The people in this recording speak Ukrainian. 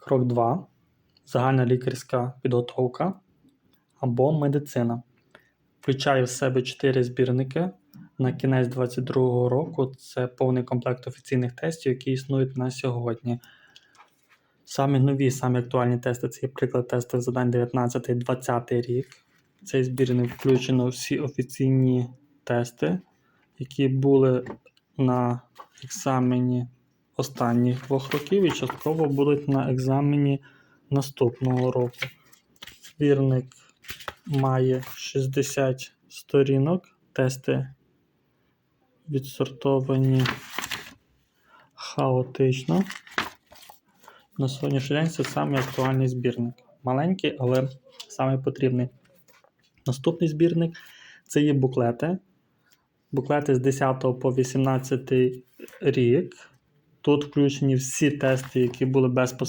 Крок 2. Загальна лікарська підготовка або медицина. Включає в себе 4 збірники. На кінець 2022 року це повний комплект офіційних тестів, які існують на сьогодні. Самі нові, самі актуальні тести це приклад тестів задань 19-20 рік. Цей збірник включено всі офіційні тести, які були на екзамені останніх двох років і частково будуть на екзамені наступного року. Збірник має 60 сторінок, тести відсортовані хаотично. На сьогоднішній день це самий актуальний збірник. Маленький, але самий потрібний. Наступний збірник це є буклети. Буклети з 10 по 18 рік. Тут включені всі тести, які були безпосередньо.